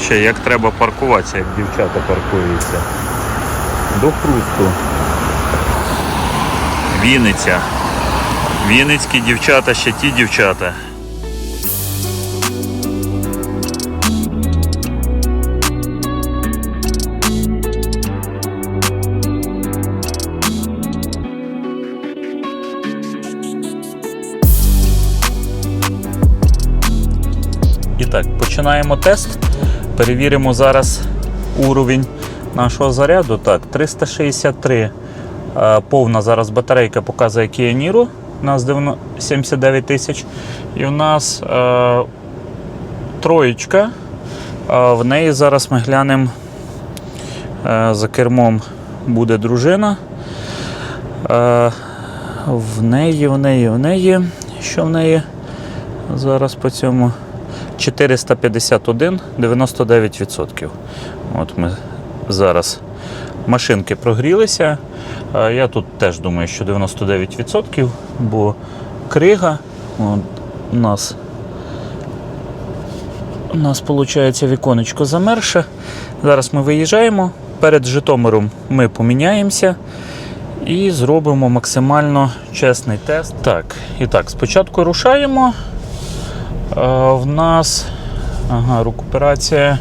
Коротше, як треба паркуватися, як дівчата паркуються. До хрусту. Вінниця. Вінницькі дівчата, ще ті дівчата. Так, починаємо тест. Перевіримо зараз уровень нашого заряду. Так, 363 е, повна зараз батарейка показує Kia. У нас 79 тисяч. І у нас е, троєчка. Е, в неї зараз ми глянемо е, за кермом буде дружина. Е, в неї, в неї, в неї. Що в неї? Зараз по цьому 451, 99%. От ми зараз машинки прогрілися. Е, Я тут теж думаю, що 99%, бо крига от, у нас. У нас виходить віконечко замерше. Зараз ми виїжджаємо. Перед Житомиром ми поміняємося і зробимо максимально чесний тест. Так, і так, спочатку рушаємо. Е, В нас ага, рекуперація.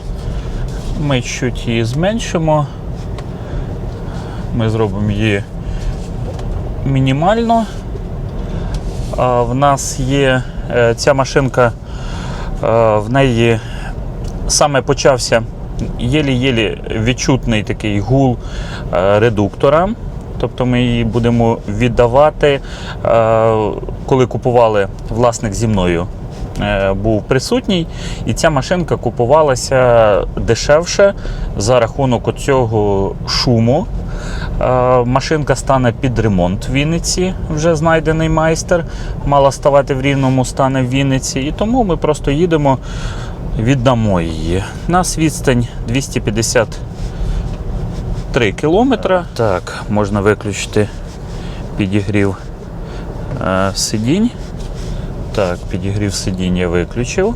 Ми чуть її зменшимо. Ми зробимо її мінімально. В нас є е, ця машинка, е, в неї саме почався єлі-єлі відчутний такий гул редуктора. Тобто ми її будемо віддавати, коли купували власник зі мною був присутній, і ця машинка купувалася дешевше за рахунок цього шуму. Е, Машинка стане під ремонт в Вінниці, вже знайдений майстер. Мала ставати в рівному стані в Вінниці. І тому ми просто їдемо, віддамо її. Нас відстань 253 кілометра. Так, можна виключити підігрів е, сидінь. Так, підігрів сидінь я виключив.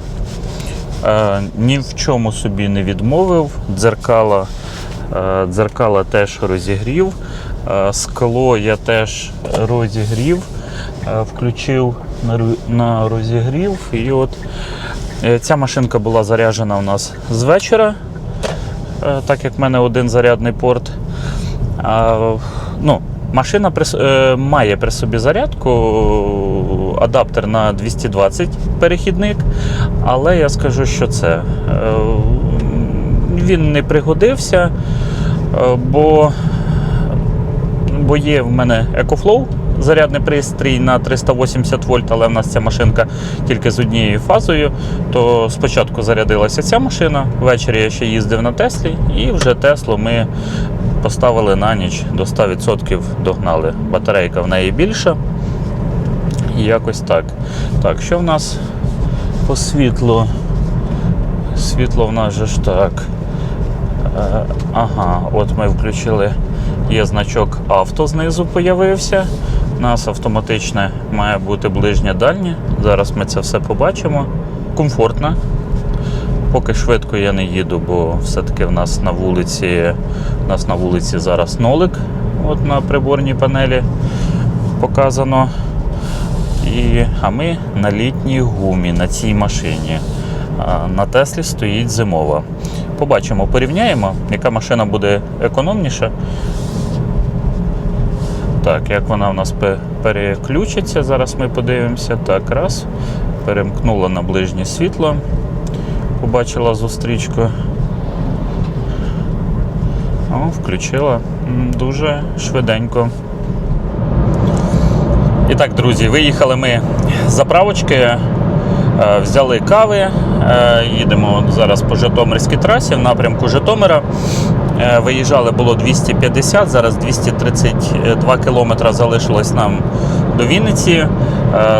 Е, ні в чому собі не відмовив. Дзеркала, е, дзеркала теж розігрів. Е, скло я теж розігрів. Е, включив на, на розігрів. І от е, ця машинка була заряджена у нас з вечора, е, так як в мене один зарядний порт. А, ну, машина при, е, має при собі зарядку, адаптер на 220 перехідник, але я скажу, що це. е, Він не пригодився, е, бо, бо є в мене EcoFlow. Зарядний пристрій на 380 вольт, але в нас ця машинка тільки з однією фазою. То спочатку зарядилася ця машина, ввечері я ще їздив на Теслі, і вже Теслу ми поставили на ніч до 100% догнали. Батарейка в неї більша. Якось так. Так, що в нас по світлу? Світло в нас же ж так. Е, ага, от ми включили. Є значок авто знизу появився. У нас автоматичне має бути ближнє дальнє. Зараз ми це все побачимо. Комфортно. Поки швидко я не їду, бо все-таки в нас на вулиці, в нас на вулиці зараз нолик. От на приборній панелі показано. І, а ми на літній гумі на цій машині. На Теслі стоїть зимова. Побачимо, порівняємо, яка машина буде економніша. Так, як вона у нас переключиться, зараз ми подивимося. Так, раз. Перемкнула на ближнє світло. Побачила зустрічку. О, включила. Дуже швиденько. І так, друзі, виїхали ми з заправочки, е, взяли кави, е, їдемо зараз по Житомирській трасі в напрямку Житомира. Е, Виїжджали було 250, зараз 232 кілометри залишилось нам до Вінниці.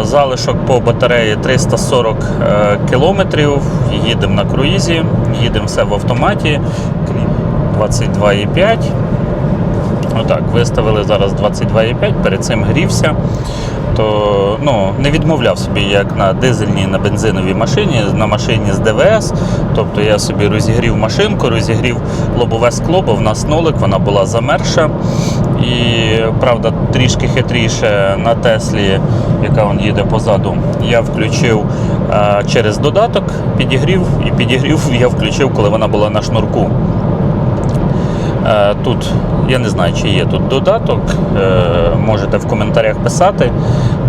Залишок по батареї 340 е, кілометрів. Їдемо на круїзі, їдемо все в автоматі. 22,5. Отак, виставили зараз 22,5, перед цим грівся. То ну, не відмовляв собі як на дизельній, на бензиновій машині, на машині з ДВС. Тобто я собі розігрів машинку, розігрів лобове скло, бо в нас нолик, вона була замерша. І правда, трішки хитріше на Теслі, яка он їде позаду, я включив через додаток, підігрів, і підігрів я включив, коли вона була на шнурку. Е, Тут я не знаю, чи є тут додаток. е, Можете в коментарях писати,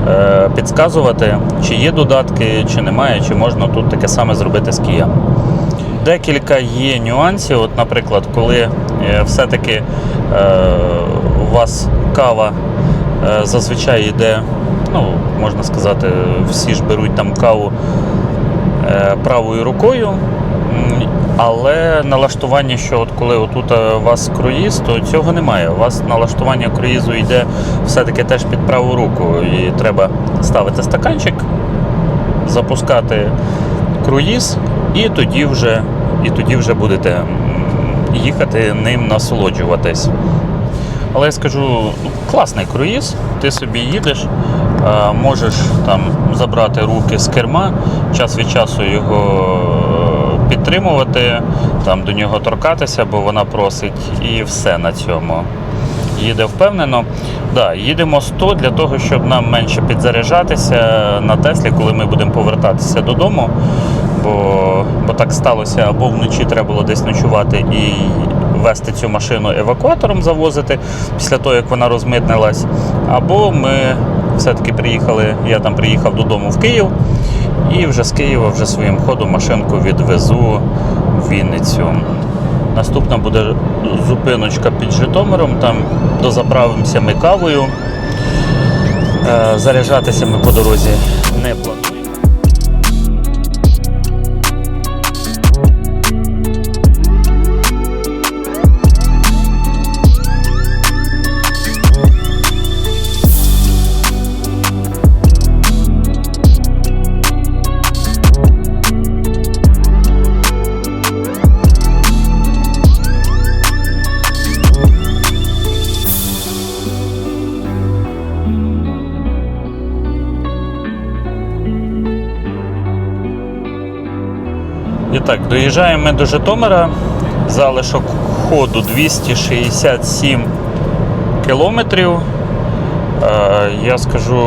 е, підказувати, чи є додатки, чи немає, чи можна тут таке саме зробити з Kia. Декілька є нюансів. От, наприклад, коли все-таки у вас кава зазвичай йде, ну, можна сказати, всі ж беруть там каву правою рукою. Але налаштування, що от коли отут е, у вас круїз, то цього немає. У вас налаштування круїзу йде все-таки теж під праву руку. І треба ставити стаканчик, запускати круїз, і тоді вже, і тоді вже будете їхати ним насолоджуватись. Але я скажу, ну, класний круїз, ти собі їдеш, е, можеш там забрати руки з керма, час від часу його е, підтримувати, там до нього торкатися, бо вона просить, і все на цьому. Їде впевнено. Да, їдемо 100 для того, щоб нам менше підзаряджатися на Теслі, коли ми будемо повертатися додому. Бо, бо так сталося, або вночі треба було десь ночувати і вести цю машину евакуатором завозити після того, як вона розмитнилась. Або ми все-таки приїхали, я там приїхав додому в Київ, і вже з Києва вже своїм ходом машинку відвезу в Вінницю. Наступна буде зупиночка під Житомиром, там дозаправимося ми кавою. Е, Заряджатися ми по дорозі не плануємо. І так, доїжджаємо ми до Житомира. Залишок ходу 267 кілометрів. Е, Я скажу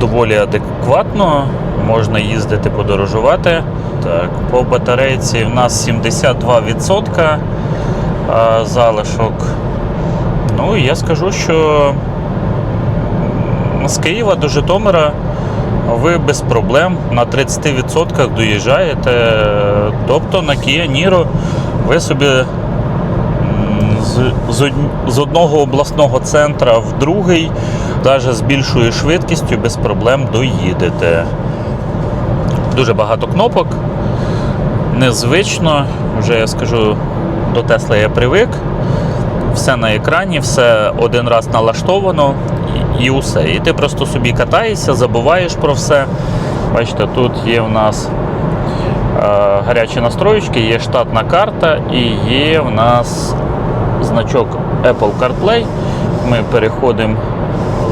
доволі адекватно. Можна їздити, подорожувати. Так, по батарейці в нас 72% е, залишок. Ну, я скажу, що з Києва до Житомира ви без проблем на 30% доїжджаєте. Тобто на Kia Niro ви собі з, одного обласного центра в другий, навіть з більшою швидкістю, без проблем доїдете. Дуже багато кнопок. Незвично, вже я скажу, до Тесла я привик. Все на екрані, все один раз налаштовано і, усе. І ти просто собі катаєшся, забуваєш про все. Бачите, тут є в нас е, гарячі настроєчки, є штатна карта і є в нас значок Apple CarPlay. Ми переходимо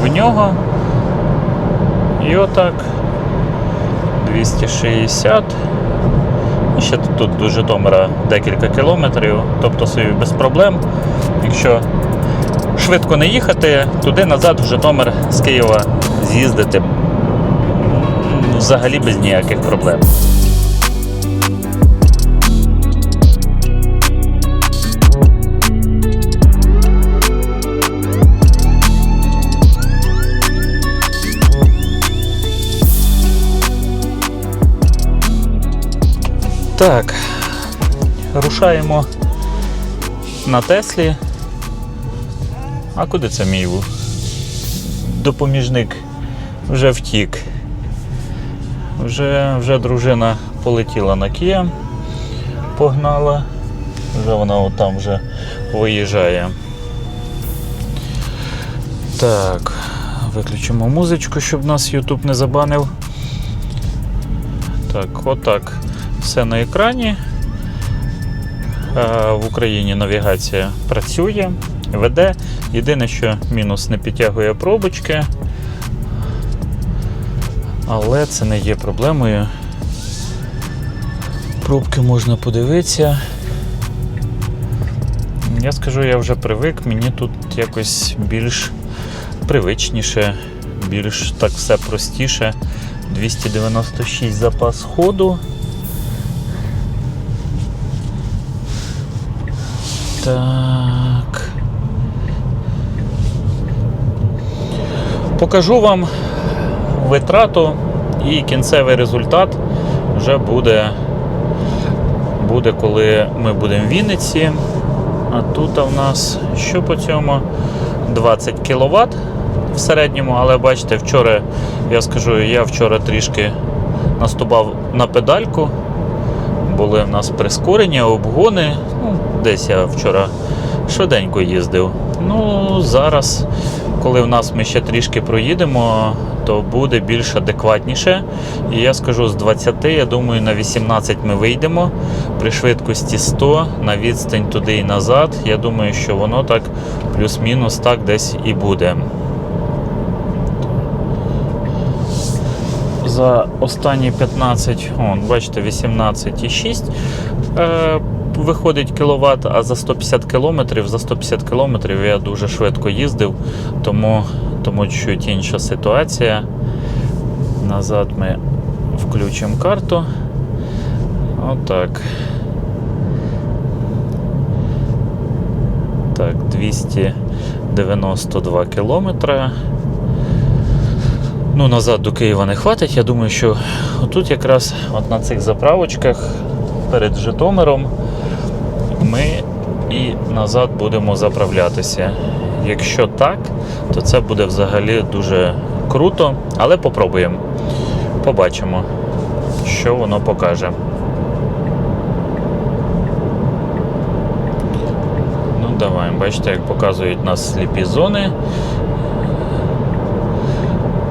в нього. І отак. 260. І ще тут до Житомира декілька кілометрів, тобто собі без проблем. Якщо швидко не їхати, туди назад в Житомир з Києва з'їздити взагалі без ніяких проблем. Так, рушаємо на Теслі. А куди це мій допоміжник вже втік? Вже, вже дружина полетіла на Кія, погнала. Вже вона отам вже виїжджає. Так, виключимо музичку, щоб нас YouTube не забанив. Так, отак. Все на екрані. Е, В Україні навігація працює. Веде. Єдине, що мінус не підтягує пробочки. Але це не є проблемою. Пробки можна подивитися. Я скажу, я вже привик, мені тут якось більш привичніше, більш так все простіше. 296 запас ходу. Так. Покажу вам витрату і кінцевий результат вже буде, буде коли ми будемо в Вінниці. А тут в нас що по цьому? 20 кВт в середньому, але бачите, вчора, я скажу, я вчора трішки наступав на педальку. Були в нас прискорення, обгони. Ну, десь я вчора швиденько їздив. Ну, зараз, коли в нас ми ще трішки проїдемо, то буде більш адекватніше. І я скажу, з 20, я думаю, на 18 ми вийдемо при швидкості 100 на відстань туди і назад. Я думаю, що воно так плюс-мінус так десь і буде. За останні 15, о, бачите, 18,6 е, виходить кіловат, а за 150 кілометрів, за 150 кілометрів я дуже швидко їздив, тому, тому чуть інша ситуація. Назад ми включимо карту. Отак. Так, 292 кілометри. Ну, назад до Києва не хватить. Я думаю, що отут якраз от на цих заправочках перед Житомиром ми і назад будемо заправлятися. Якщо так, то це буде взагалі дуже круто, але попробуємо. Побачимо, що воно покаже. Ну, давай, бачите, як показують нас сліпі зони.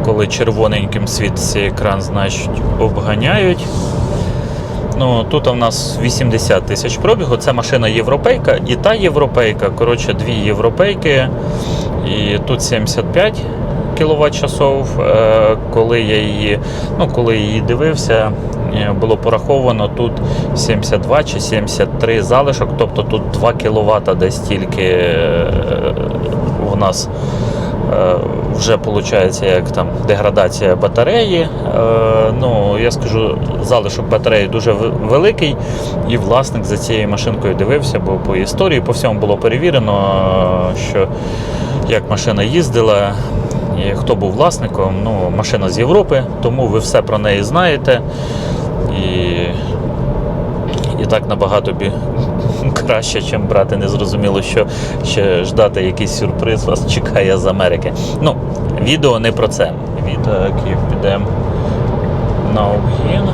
Коли червоненьким світиться екран, значить обганяють. Ну, Тут у нас 80 тисяч пробігу. Це машина європейка і та європейка. Коротше, дві європейки. І тут 75 кВт часов. Е, Коли я її, ну, коли її дивився, е, було пораховано тут 72 чи 73 залишок, тобто тут 2 кВт десь тільки е, у нас вже виходить як там деградація батареї. Е, Ну, я скажу, залишок батареї дуже великий, і власник за цією машинкою дивився, бо по історії по всьому було перевірено, е, що як машина їздила. І хто був власником, ну, машина з Європи, тому ви все про неї знаєте. І, і так набагато. Краще, ніж брати незрозуміло, що ще ждати якийсь сюрприз вас чекає з Америки. Ну, відео не про це. Відео, підемо на обгін.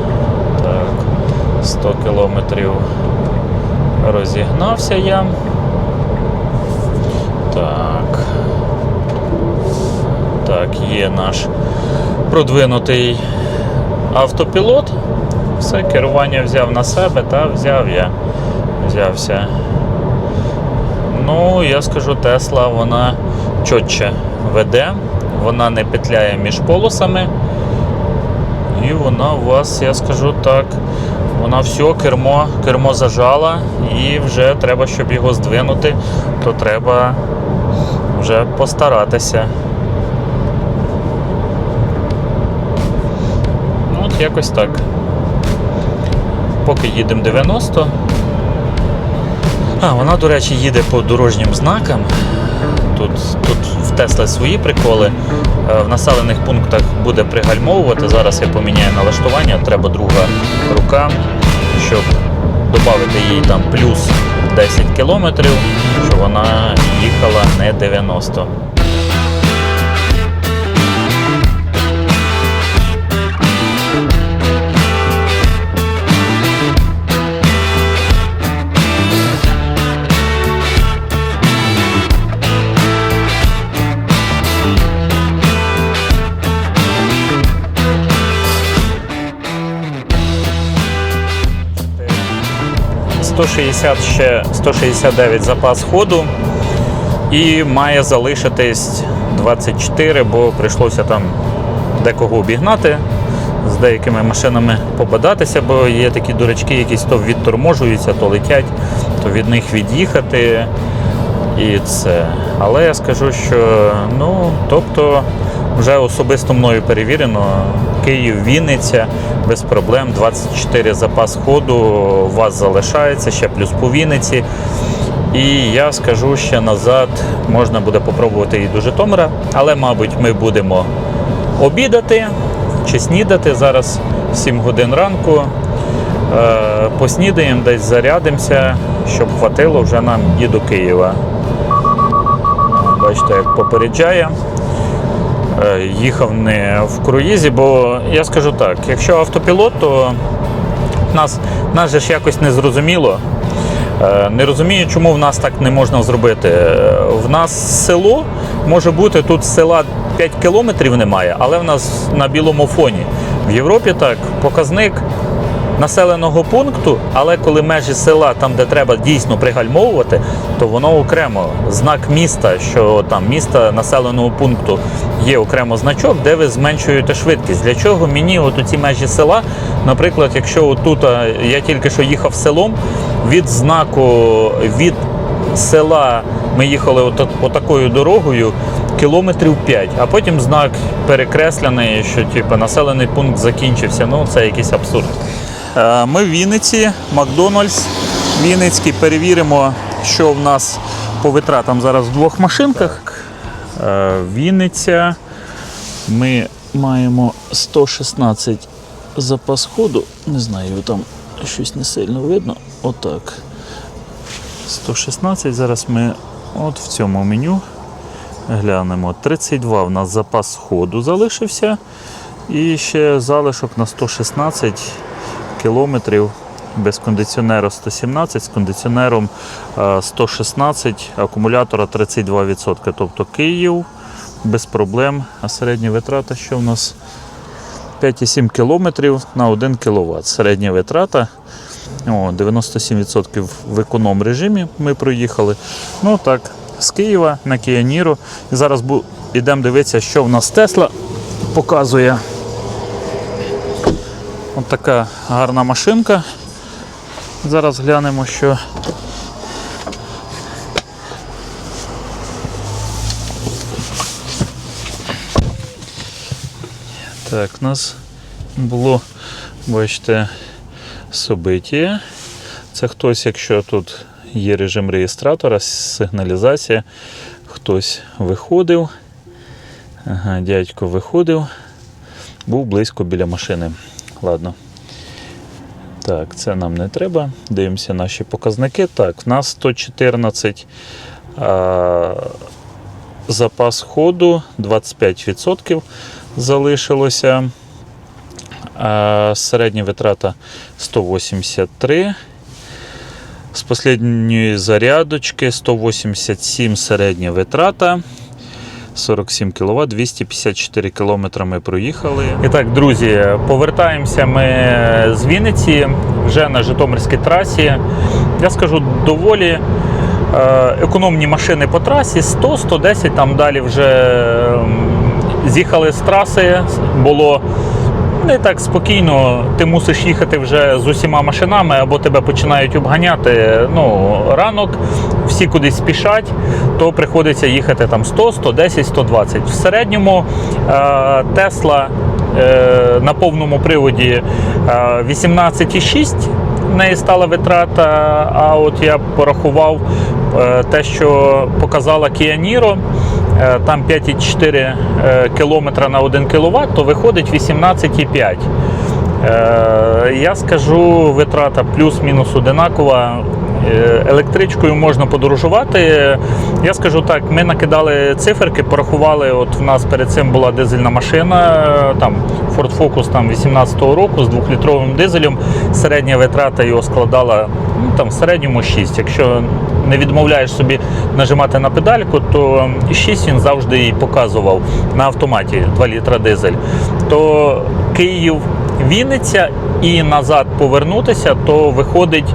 Так, 100 кілометрів розігнався я. Так. Так, є наш продвинутий автопілот. Все, керування взяв на себе, та взяв я. Взявся. Ну, я скажу, Тесла, вона чотче веде, вона не петляє між полосами. І вона у вас, я скажу так, вона все, кермо, кермо зажала, і вже треба, щоб його здвинути, то треба вже постаратися. Ну, от якось так. Поки їдемо 90. А, вона, до речі, їде по дорожнім знакам. Тут, тут в Тесла свої приколи. Е, В населених пунктах буде пригальмовувати. Зараз я поміняю налаштування, треба друга рука, щоб додати їй там плюс 10 кілометрів, щоб вона їхала не 90. – 160 ще 169 запас ходу. І має залишитись 24, бо прийшлося там декого обігнати, з деякими машинами побадатися, бо є такі дурачки, якісь то відторможуються, то летять, то від них від'їхати. І це. Але я скажу, що ну, тобто, вже особисто мною перевірено, Київ, Вінниця без проблем, 24 запас ходу у вас залишається, ще плюс по Вінниці. І я скажу ще назад, можна буде попробувати і до Житомира, але, мабуть, ми будемо обідати чи снідати зараз 7 годин ранку. Е, Поснідаємо, десь зарядимося, щоб хватило вже нам і до Києва. Бачите, як попереджає. Е, Їхав не в круїзі, бо я скажу так, якщо автопілот, то нас, нас же ж якось не зрозуміло. Е, Не розумію, чому в нас так не можна зробити. Е, В нас село може бути тут села 5 кілометрів немає, але в нас на білому фоні. В Європі так, показник населеного пункту, але коли межі села, там де треба дійсно пригальмовувати, то воно окремо. Знак міста, що там міста населеного пункту є окремо значок, де ви зменшуєте швидкість. Для чого мені от у ці межі села, наприклад, якщо отут я тільки що їхав селом, від знаку від села ми їхали от, отакою дорогою. Кілометрів 5, а потім знак перекреслений, що типу, населений пункт закінчився. Ну це якийсь абсурд. Е, Ми в Вінниці, Макдональдс Вінницький. Перевіримо, що в нас по витратам зараз в двох машинках. Е, Вінниця. Ми маємо 116 запас ходу. Не знаю, там щось не сильно видно. Отак. 116. Зараз ми от в цьому меню глянемо. 32 в нас запас ходу залишився. І ще залишок на 116 кілометрів. Без кондиціонера 117, з кондиціонером е, 116, акумулятора 32%. Тобто Київ без проблем. А середня витрата, що в нас 5,7 кілометрів на 1 кВт. Середня витрата. О, 97% в економ режимі ми проїхали. Ну так, з Києва на. І зараз бу- йдемо дивитися, що в нас Тесла показує. Ось така гарна машинка. Зараз глянемо, що. Так, у нас було, бачите, собиття. Це хтось, якщо тут є режим реєстратора, сигналізація, хтось виходив. Ага, дядько виходив, був близько біля машини. Ладно. Так, це нам не треба. Дивимося наші показники. Так, в нас 114 а, запас ходу, 25% залишилося. А, середня витрата 183. З останньої зарядочки 187 середня витрата. 47 кВт, 254 км ми проїхали. І так, друзі, повертаємося ми з Вінниці вже на Житомирській трасі. Я скажу, доволі е, економні машини по трасі 100-110, там далі вже ем, з'їхали з траси, було не так спокійно. Ти мусиш їхати вже з усіма машинами, або тебе починають обганяти. Ну, ранок, всі кудись спішать, то приходиться їхати там 100, 110, 120. В середньому е, Тесла е, на повному приводі е, 18,6 в неї стала витрата. А от я порахував е, те, що показала Kia Niro, е, там 5,4 е, кілометра на 1 кВт, то виходить 18,5. Е, Я скажу, витрата плюс-мінус одинакова. Е, Електричкою можна подорожувати. Я скажу так, ми накидали циферки, порахували. От в нас перед цим була дизельна машина, е, там Ford Focus там 18-го року з 2-літровим дизелем. Середня витрата його складала ну, там, в середньому 6. Якщо не відмовляєш собі нажимати на педальку, то і 6 він завжди і показував на автоматі 2 літра дизель. То Київ, Вінниця і назад повернутися, то виходить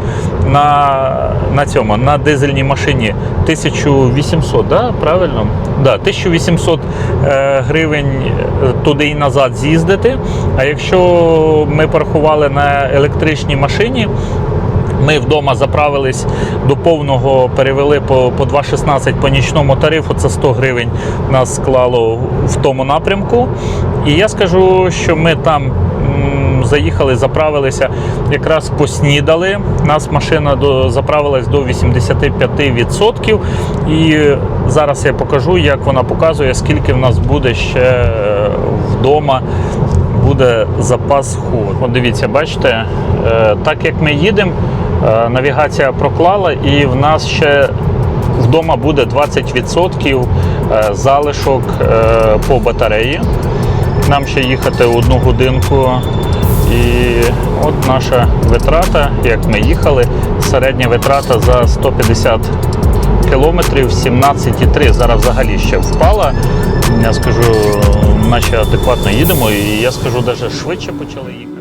на, на цьому на дизельній машині 1800, да? правильно? Да, 1800 е, гривень е, туди і назад з'їздити. А якщо ми порахували на електричній машині, ми вдома заправились до повного, перевели по, по 2,16 по нічному тарифу, це 100 гривень нас склало в тому напрямку. І я скажу, що ми там заїхали, заправилися, якраз поснідали. Нас машина до, заправилась до 85%. І зараз я покажу, як вона показує, скільки в нас буде ще е, вдома буде запас ход. От дивіться, бачите, е, так як ми їдемо, навігація проклала, і в нас ще вдома буде 20% е, залишок е, по батареї. Нам ще їхати одну годинку. І от наша витрата, як ми їхали, середня витрата за 150 кілометрів 17,3. Зараз взагалі ще впала. Я скажу, наче адекватно їдемо, і я скажу, навіть швидше почали їхати.